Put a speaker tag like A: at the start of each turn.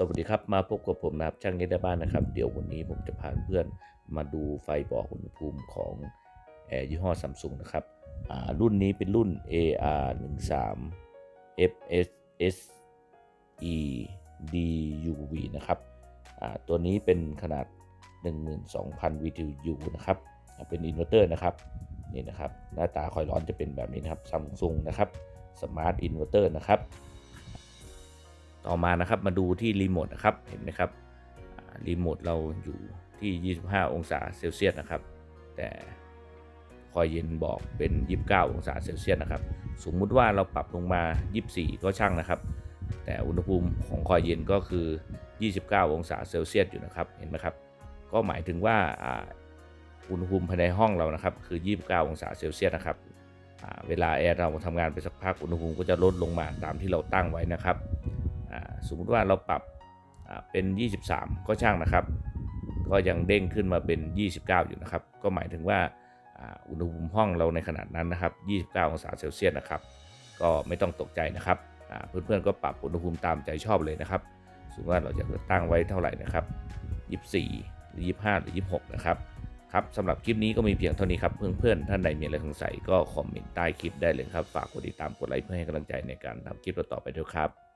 A: สวัสดีครับ มาพบกับผมนะครับช่างเน็ตได้บ้านนะครับ เดี๋ยววันนี้ผมจะพาเพื่อนมาดูไฟบอกอุณหภูมิของแอร์ยี่ห้อซัมซุงนะครับรุ่นนี้เป็นรุ่น AR 1 3 FSS E DUV นะครับตัวนี้เป็นขนาด 12,000 VTU นะครับ เป็นอินเวอร์เตอร์นะครับนี่นะครับหน้าตาคอยร้อนจะเป็นแบบนี้นะครับซัมซุงนะครับสมาร์ทอินเวอร์เตอร์นะครับ ต่อมานะครับมาดูที่รีโมทนะครับเห็นไหมครับรีโมทเราอยู่ที่ 25 องศาเซลเซียสนะครับ แต่คอยเย็นบอกเป็น 29 องศาเซลเซียสนะครับ สมมุติว่าเราปรับลงมา 24 ก็ช่างนะครับ แต่อุณหภูมิของคอยเย็นก็คือ 29 องศาเซลเซียสอยู่นะครับเห็นไหมครับ ก็หมายถึงว่าอ่าอุณหภูมิภายในห้องเรานะครับคือ 29 องศาเซลเซียสนะครับเวลาแอร์เราทำงานไปสักพักอุณหภูมิก็จะลดลงมาตามที่เราตั้งไว้นะครับ สมมุติว่าเราปรับเป็น 23 ก็ช่างนะครับ ก็ยังเด้งขึ้นมาเป็น 29 อยู่นะครับ ก็หมายถึงว่าอุณหภูมิห้องเราในขนาดนั้นนะครับ 29 องศาเซลเซียสนะครับ ก็ไม่ต้องตกใจนะครับอ่าเพื่อนๆก็ปรับอุณหภูมิตามใจชอบเลยนะครับ สมมติว่าเราจะตั้งไว้เท่าไหร่นะครับ 24 หรือ 25 หรือ 26 นะครับ ครับสำหรับคลิปนี้ก็มีเพียงเท่านี้ครับ เพื่อนๆ ท่านใดมีอะไรสงสัยก็คอมเมนต์ใต้คลิปได้เลยครับ ฝากกดติดตามกดไลค์เพื่อให้กำลังใจในการทำคลิปต่อไปด้วยครับ